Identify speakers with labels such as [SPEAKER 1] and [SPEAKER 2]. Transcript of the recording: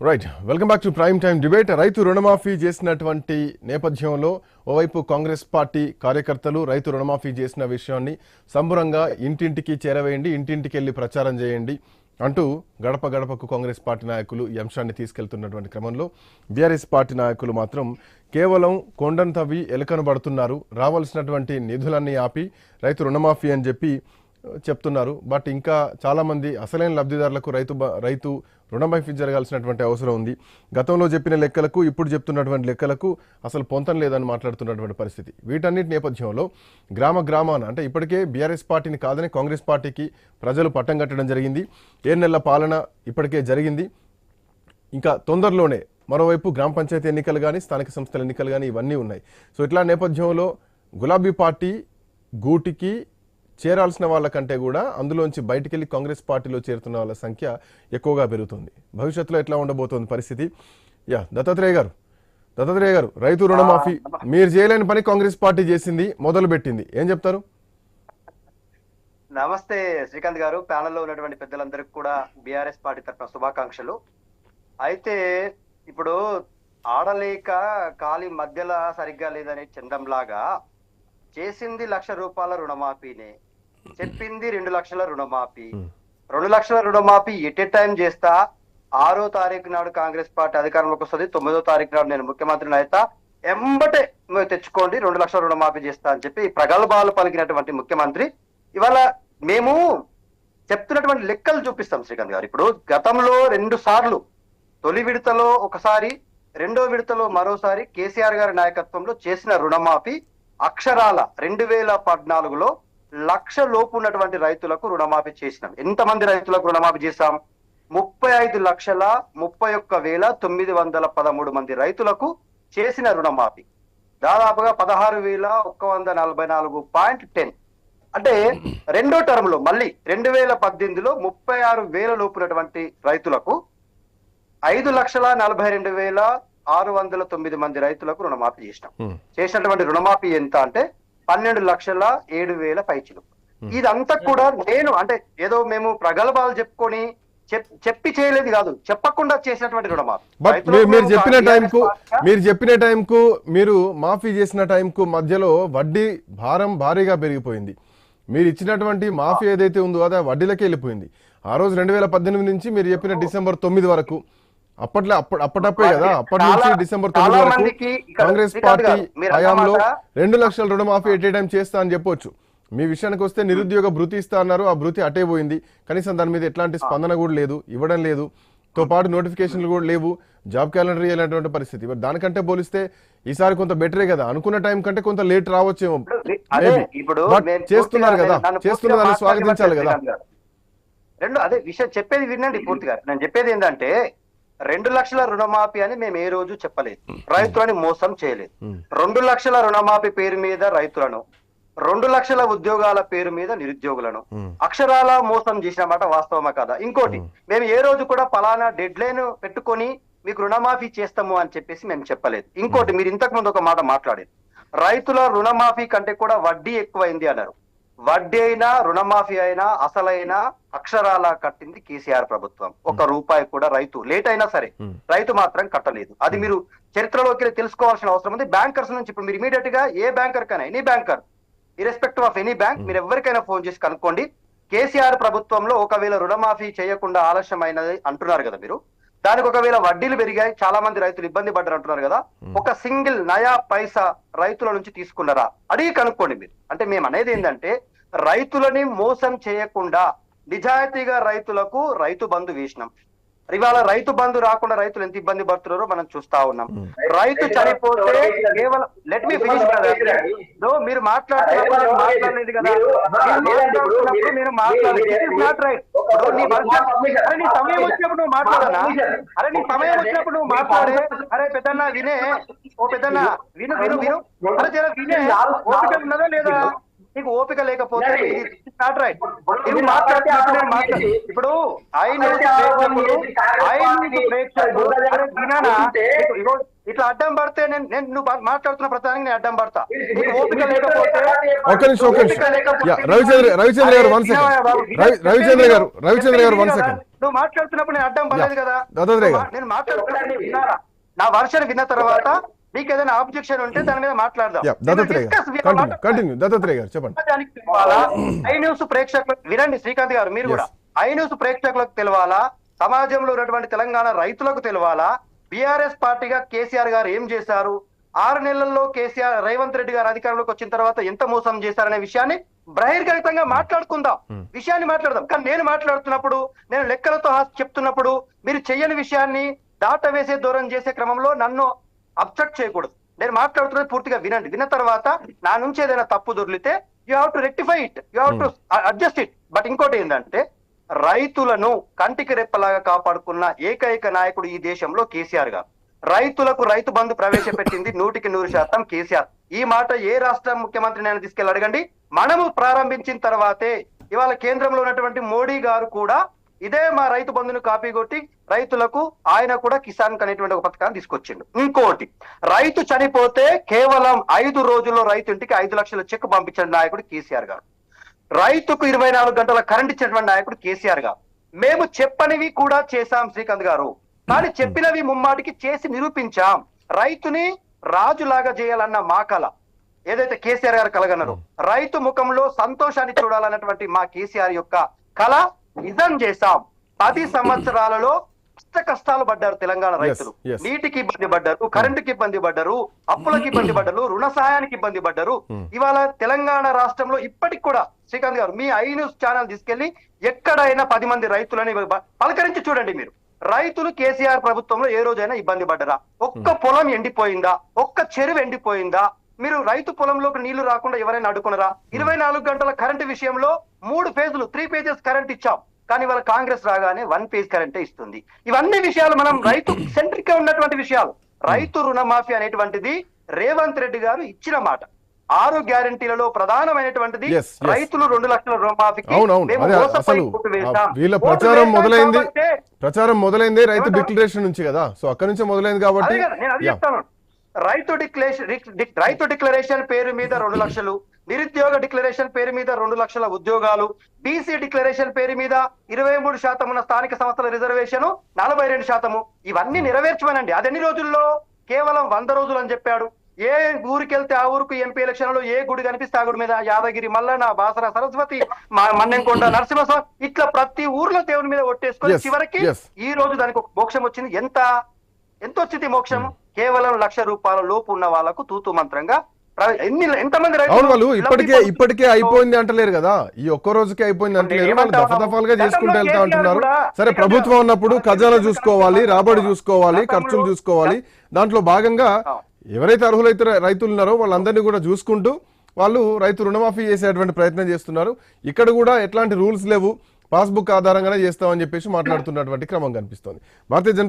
[SPEAKER 1] Right welcome back to prime time debate రైతు రుణమాఫీ చేసినటువంటి నేపథ్యంలో ఓవైపు కాంగ్రెస్ పార్టీ కార్యకర్తలు రైతు రుణమాఫీ చేసిన విషయాన్ని సంబురంగా ఇంటింటికి చేరవేయండి ఇంటింటికి వెళ్ళి ప్రచారం చేయండి అంటూ గడప గడపకు కాంగ్రెస్ పార్టీ నాయకులు ఈ అంశాన్ని తీసుకెళ్తున్నటువంటి క్రమంలో బీఆర్ఎస్ పార్టీ నాయకులు మాత్రం కేవలం కొండను తవ్వి ఎలకను పడుతున్నారు. రావాల్సినటువంటి నిధులన్నీ ఆపి రైతు రుణమాఫీ అని చెప్పి చెప్తున్నారు. బట్ ఇంకా చాలామంది అసలైన లబ్ధిదారులకు రైతు రైతు రుణమాఫీ జరగాల్సినటువంటి అవసరం ఉంది. గతంలో చెప్పిన లెక్కలకు ఇప్పుడు చెప్తున్నటువంటి లెక్కలకు అసలు పొంతం లేదని మాట్లాడుతున్నటువంటి పరిస్థితి. వీటన్నిటి నేపథ్యంలో గ్రామ గ్రామాన అంటే ఇప్పటికే బీఆర్ఎస్ పార్టీని కాదని కాంగ్రెస్ పార్టీకి ప్రజలు పట్టం కట్టడం జరిగింది. ఏ నెలల పాలన ఇప్పటికే జరిగింది. ఇంకా తొందరలోనే మరోవైపు గ్రామ పంచాయతీ ఎన్నికలు కానీ స్థానిక సంస్థల ఎన్నికలు కానీ ఇవన్నీ ఉన్నాయి. సో ఇట్లా నేపథ్యంలో గులాబీ పార్టీ గూటికి చేరాల్సిన వాళ్ళకంటే కూడా అందులోంచి బయటికి వెళ్ళి కాంగ్రెస్ పార్టీలో చేరుతున్న వాళ్ళ సంఖ్య ఎక్కువగా పెరుగుతుంది. భవిష్యత్తులో ఎట్లా ఉండబోతోంది పరిస్థితి? యా దత్తాత్రేయ గారు దత్తాత్రేయ గారు రైతు రుణమాఫీ మీరు చేయలేని పని కాంగ్రెస్ పార్టీ చేసింది మొదలు పెట్టింది ఏం చెప్తారు?
[SPEAKER 2] నమస్తే శ్రీకాంత్ గారు. ప్యానెల్లో ఉన్నటువంటి పెద్దలందరికీ కూడా బీఆర్ఎస్ పార్టీ తరఫున శుభాకాంక్షలు. అయితే ఇప్పుడు ఆడలేక ఖాళీ మధ్యలో సరిగ్గా లేదనే చందంలాగా చేసింది లక్ష రూపాయల రుణమాఫీనే. చెప్పింది రెండు లక్షల రుణమాఫీ. రెండు లక్షల రుణమాఫీ ఎట్ ఏ టైం చేస్తా? ఆరో తారీఖు నాడు కాంగ్రెస్ పార్టీ అధికారంలోకి వస్తుంది. తొమ్మిదో తారీఖు నాడు నేను ముఖ్యమంత్రిని అయితే. ఎంబటే తెచ్చుకోండి రెండు లక్షల రుణమాఫీ చేస్తా అని చెప్పి ప్రగల్భాలు పలికినటువంటి ముఖ్యమంత్రి. ఇవాళ మేము చెప్తున్నటువంటి లెక్కలు చూపిస్తాం శ్రీకాంత్ గారు. ఇప్పుడు గతంలో రెండు సార్లు తొలి విడతలో ఒకసారి రెండో విడతలో మరోసారి కేసీఆర్ గారి నాయకత్వంలో చేసిన రుణమాఫీ అక్షరాల రెండు వేల పద్నాలుగులో లక్ష లోపు ఉన్నటువంటి రైతులకు రుణమాఫీ చేసినాం. ఎంతమంది రైతులకు రుణమాఫీ చేశాం? ముప్పై ఐదు లక్షల ముప్పై ఒక్క వేల తొమ్మిది వందల పదమూడు మంది రైతులకు చేసిన రుణమాఫీ. దాదాపుగా పదహారు వేల ఒక్క వంద నలభై నాలుగు పాయింట్ టెన్. అంటే రెండో టర్మ్లో మళ్ళీ రెండు వేల పద్దెనిమిదిలో ముప్పై ఆరు వేల లోపు ఉన్నటువంటి రైతులకు ఐదు లక్షల నలభై రెండు వేల ఆరు వందల తొమ్మిది మంది రైతులకు రుణమాఫీ చేసినాం. చేసినటువంటి రుణమాఫీ ఎంత అంటే పన్నెండు లక్షల ఏడు వేల పైచిలు. ఇదంతా కూడా నేను అంటే ఏదో మేము ప్రగల్భాలు చెప్పుకొని చెప్- చెప్పి చేయలేదు కాదు చెప్పకుండా చేసినటువంటి రుణమాఫీ
[SPEAKER 1] బట్
[SPEAKER 2] రైతులకు
[SPEAKER 1] మీరు చెప్పిన టైంకు మీరు చెప్పిన టైంకు మీరు మాఫీ చేసిన టైంకు మధ్యలో వడ్డీ భారం భారీగా పెరిగిపోయింది. మీరు ఇచ్చినటువంటి మాఫీ ఏదైతే ఉందో అది వడ్డీలకే వెళ్ళిపోయింది. ఆ రోజు రెండు వేల పద్దెనిమిది నుంచి మీరు చెప్పిన డిసెంబర్ తొమ్మిది వరకు అప్పట్లో అప్పటి అప్పటప్పే కదా. అప్పటి నుంచి డిసెంబర్ తొమ్మిది వరకు కాంగ్రెస్ పార్టీ హయాంలో రెండు లక్షల రుణమాఫీ ఎట్ టైం చేస్తా అని చెప్పొచ్చు. మీ విషయానికి వస్తే నిరుద్యోగ భృతి ఇస్తా అన్నారు ఆ భృతి అటే పోయింది. కనీసం దాని మీద ఎట్లాంటి స్పందన కూడా లేదు ఇవ్వడం లేదు. తో పాటు నోటిఫికేషన్లు కూడా లేవు. జాబ్ క్యాలెండర్ ఇవ్వాలనేటువంటి పరిస్థితి. మరి దానికంటే పోలిస్తే ఈసారి కొంత బెటరే కదా. అనుకున్న టైం కంటే కొంత లేట్ రావచ్చేమో. చేస్తున్నారు కదా. చేస్తున్న దాన్ని స్వాగతించాలి కదా.
[SPEAKER 2] రెండు అదే విషయం చెప్పేది వినండి పూర్తిగా. నేను చెప్పేది ఏంటంటే రెండు లక్షల రుణమాఫీ అని మేము ఏ రోజు చెప్పలేదు. రైతులని మోసం చేయలేదు. రెండు లక్షల రుణమాఫీ పేరు మీద రైతులను రెండు లక్షల ఉద్యోగాల పేరు మీద నిరుద్యోగులను. అక్షరాల మోసం చేసిన మాట వాస్తవమా కదా? ఇంకోటి మేము ఏ రోజు కూడా పలానా డెడ్ లైన్ పెట్టుకొని మీకు రుణమాఫీ చేస్తాము అని చెప్పేసి మేము చెప్పలేదు. ఇంకోటి మీరు ఇంతకు ముందు ఒక మాట మాట్లాడారు. రైతుల రుణమాఫీ కంటే కూడా వడ్డీ ఎక్కువైంది అన్నారు. వడ్డీ అయినా రుణమాఫీ అయినా అసలైన అక్షరాల కట్టింది కేసీఆర్ ప్రభుత్వం. ఒక రూపాయి కూడా రైతు లేట్ అయినా సరే
[SPEAKER 1] Hmm.
[SPEAKER 2] రైతు మాత్రం కట్టలేదు. అది మీరు చరిత్రలోకి వెళ్ళి తెలుసుకోవాల్సిన అవసరం ఉంది. బ్యాంకర్స్ నుంచి ఇప్పుడు మీరు ఇమీడియట్గా ఏ బ్యాంకర్ కైనా any banker irrespective of any bank మీరు ఎవరికైనా ఫోన్ చేసి కనుక్కోండి. కేసీఆర్ ప్రభుత్వంలో ఒకవేళ రుణమాఫీ చేయకుండా ఆలస్యమైనది అంటున్నారు కదా మీరు. దానికి ఒకవేళ వడ్డీలు పెరిగాయి చాలా మంది రైతులు ఇబ్బంది పడ్డారు అంటున్నారు కదా. ఒక సింగిల్ నయా పైసా రైతుల నుంచి తీసుకున్నారా? అడిగి కనుక్కోండి మీరు. అంటే మేము అనేది ఏంటంటే రైతులని మోసం చేయకుండా నిజాయితీగా రైతులకు రైతు బంధు వేసినాం. ఇవాళ రైతు బంధు రాకుండా రైతులు ఎంత ఇబ్బంది పడుతున్నారో మనం చూస్తా ఉన్నాం. రైతు చనిపోతే కేవలం లెట్ మీ ఫినిష్ మీరు మాట్లాడుతున్నప్పుడు నేను మాట్లాడలేదు కదా మీరు మాట్లాడుతున్నప్పుడు నేను మాట్లాడలేదు It is not right. ఇప్పుడు నీ వర్షం- అరే నీ సమయం వచ్చినప్పుడు నువ్వు మాట్లాడనా అరే నీ సమయం వచ్చినప్పుడు నువ్వు మాట్లాడే. అరే పెద్దన్న వినే. ఓ పెద్దన్న విను విను. విను అరే జర వినే. ఓపిక ఉన్నదా లేదా? నీకు ఓపిక లేకపోతే ఇది నాట్ రైట్ నువ్వు మాట్లాడుతున్నప్పుడు నేను మాట్లాడు. ఇప్పుడు ఐ న్యూస్ ప్రేక్షకులు ఐ న్యూస్ ప్రేక్షకులు అరే వినానా? ఇగో- ఇగో ఇట్లా అడ్డం పడితే నేను నేను నువ్వు మాట్లాడుతున్న ప్రధానంగా నేను అడ్డం పడతా. నీకు ఓపిక లేకపోతే
[SPEAKER 1] ఒక్క నిమిషం ఒక్క నిమిషం. యా, రవిచంద్ర రవిచంద్ర గారు వన్ సెకండ్ రవి రవిచంద్ర గారు రవిచంద్ర గారు వన్ సెకండ్
[SPEAKER 2] నువ్వు మాట్లాడుతున్నప్పుడు నేను అడ్డం పడలేదు కదా. నేను మాట్లాడుతున్నప్పుడు విన్నారా? నా వర్షన్ విన్న తర్వాత నీకు ఏదైనా ఆబ్జెక్షన్ ఉంటే దాని మీద మాట్లాడదాం.
[SPEAKER 1] దత్తాత్రేయ గారు. చెప్పండి.
[SPEAKER 2] ఐ న్యూస్ ప్రేక్షకులకు వినండి శ్రీకాంత్ గారు మీరు కూడా. ఐ న్యూస్ ప్రేక్షకులకు తెలవాలా సమాజంలో ఉన్నటువంటి తెలంగాణ రైతులకు తెలవాలా బీఆర్ఎస్ పార్టీగా కేసీఆర్ గారు ఏం చేశారు? ఆరు నెలల్లో కేసీఆర్ రేవంత్ రెడ్డి గారు అధికారంలోకి వచ్చిన తర్వాత ఎంత మోసం చేశారనే విషయాన్ని బహిర్గతంగా మాట్లాడుకుందాం. విషయాన్ని మాట్లాడదాం. కానీ నేను మాట్లాడుతున్నప్పుడు నేను లెక్కలతో హాస్ చెప్తున్నప్పుడు మీరు చెయ్యని విషయాన్ని దాట వేసే దూరం చేసే క్రమంలో నన్ను అబ్స్ట్రక్ట్ చేయకూడదు. నేను మాట్లాడుతున్నది పూర్తిగా వినండి. విన్న తర్వాత నా నుంచి ఏదైనా తప్పు దొరికితే you have to rectify it you have to adjust it but ఇంకోటి ఏంటంటే రైతులను కంటికి రెప్పలాగా కాపాడుకున్న ఏకైక నాయకుడు ఈ దేశంలో కేసీఆర్ గారు. రైతులకు రైతు బంధు ప్రవేశపెట్టింది నూటికి నూరు శాతం కేసీఆర్. ఈ మాట ఏ రాష్ట్ర ముఖ్యమంత్రి నేను తీసుకెళ్ళి అడగండి. మనము ప్రారంభించిన తర్వాతే ఇవాళ కేంద్రంలో ఉన్నటువంటి మోడీ గారు కూడా ఇదే మా రైతు బంధును కాపీ కొట్టి రైతులకు ఆయన కూడా కిసాన్ అనేటువంటి ఒక పథకాన్ని తీసుకొచ్చిండు. ఇంకోటి రైతు చనిపోతే కేవలం ఐదు రోజుల్లో రైతు ఇంటికి ఐదు లక్షల చెక్ పంపించిన నాయకుడు కేసీఆర్ గారు. రైతుకు ఇరవై నాలుగు గంటల కరెంట్ ఇచ్చినటువంటి నాయకుడు కేసీఆర్ గారు. మేము చెప్పనివి కూడా చేశాం శ్రీకాంత్ గారు. కానీ చెప్పినవి ముమ్మాటికి చేసి నిరూపించాం. రైతుని రాజులాగా చేయాలన్న మా కళ ఏదైతే కేసీఆర్ గారు కలగన్నారు రైతు ముఖంలో సంతోషాన్ని చూడాలన్నటువంటి మా కేసీఆర్ యొక్క కళ నిజం చేశాం. పది సంవత్సరాలలో కష్ట కష్టాలు పడ్డారు తెలంగాణ రైతులు. నీటికి ఇబ్బంది పడ్డారు కరెంటుకి ఇబ్బంది పడ్డారు అప్పులకి ఇబ్బంది పడ్డారు రుణ సహాయానికి ఇబ్బంది పడ్డారు.
[SPEAKER 1] Hmm.
[SPEAKER 2] ఇవాళ తెలంగాణ రాష్ట్రంలో ఇప్పటికి కూడా శ్రీకాంత్ గారు మీ ఐ న్యూస్ ఛానల్ తీసుకెళ్ళి ఎక్కడైనా పది మంది రైతులని పలకరించి చూడండి మీరు. రైతులు కేసీఆర్ ప్రభుత్వంలో ఏ రోజైనా ఇబ్బంది పడ్డరా? ఒక్క పొలం ఎండిపోయిందా? ఒక్క చెరువు ఎండిపోయిందా? మీరు రైతు పొలంలోకి నీళ్ళు రాకుండా ఎవరైనా అడుకున్నారా ఇరవై నాలుగు గంటల కరెంటు విషయంలో మూడు ఫేజులు త్రీ పేజెస్ కరెంట్ ఇచ్చాం. కానీ వాళ్ళ కాంగ్రెస్ రాగానే వన్ పేజ్ కరెంటే ఇస్తుంది ఇవన్నీ విషయాలు మనం రైతు సెంట్రిక్గా ఉన్నటువంటి విషయాలు రైతు రుణమాఫీ అనేటువంటిది రేవంత్ రెడ్డి గారు ఇచ్చిన మాట ఆరు గ్యారంటీలలో ప్రధానమైనటువంటిది. రైతులు రెండు లక్షల రుణమాఫీకి.
[SPEAKER 1] వీళ్ళ
[SPEAKER 2] ఓటు
[SPEAKER 1] ప్రచారం మొదలైంది ప్రచారం మొదలైంది రైతు? డిక్లరేషన్ నుంచి కదా సో అక్కడి నుంచే మొదలైంది కాబట్టి
[SPEAKER 2] నేను అది. చెప్తాను రైతు డిక్లరేషన్ డిక్- రైతు డిక్లరేషన్ పేరు మీద రెండు లక్షలు నిరుద్యోగ డిక్లరేషన్ పేరు మీద రెండు లక్షల ఉద్యోగాలు బీసీ డిక్లరేషన్ పేరు మీద ఇరవై మూడు శాతం ఉన్న స్థానిక సంస్థల రిజర్వేషన్ నలభై రెండు శాతము. ఇవన్నీ నెరవేర్చమనండి అది ఎన్ని రోజుల్లో? కేవలం వంద రోజులు అని చెప్పాడు. ఏ ఊరికి వెళ్తే ఆ ఊరికి ఎంపీ ఎలక్షన్లో ఏ గుడి కనిపిస్తే ఆ గుడి మీద? యాదగిరి మల్లన్న బాసర సరస్వతి మా- మన్నెంకొండ నరసింహస్వామి ఇట్లా ప్రతి ఊర్లో దేవుని మీద ఒట్టేసుకొని చివరికి. ఈ రోజు దానికి ఒక మోక్షం వచ్చింది. ఎంత? ఎంత వచ్చింది మోక్షం? కేవలం లక్ష రూపాయల లోపు ఉన్న వాళ్ళకు తూతు మంత్రంగా ఎన్ని ఎంతమంది రైతులు
[SPEAKER 1] అవును వాళ్ళు ఇప్పటికే ఇప్పటికే? అయిపోయింది అంటలేరు కదా. ఈ ఒక్క రోజుకే అయిపోయింది అంటలేరు. వాళ్ళు? దఫదఫాలుగా చేసుకుంటూ వెళ్తా అంటున్నారు సరే ప్రభుత్వం ఉన్నప్పుడు ఖజానా చూసుకోవాలి రాబడి చూసుకోవాలి ఖర్చులు చూసుకోవాలి. దాంట్లో భాగంగా ఎవరైతే అర్హులైతే రైతులు ఉన్నారో వాళ్ళందరినీ కూడా చూసుకుంటూ వాళ్ళు రైతు రుణమాఫీ చేసేటువంటి ప్రయత్నం చేస్తున్నారు. ఇక్కడ కూడా ఎట్లాంటి రూల్స్ లేవు. పాస్బుక్ ఆధారంగానే చేస్తామని చెప్పేసి మాట్లాడుతున్నటువంటి క్రమం కనిపిస్తోంది. భారతీయ జనతా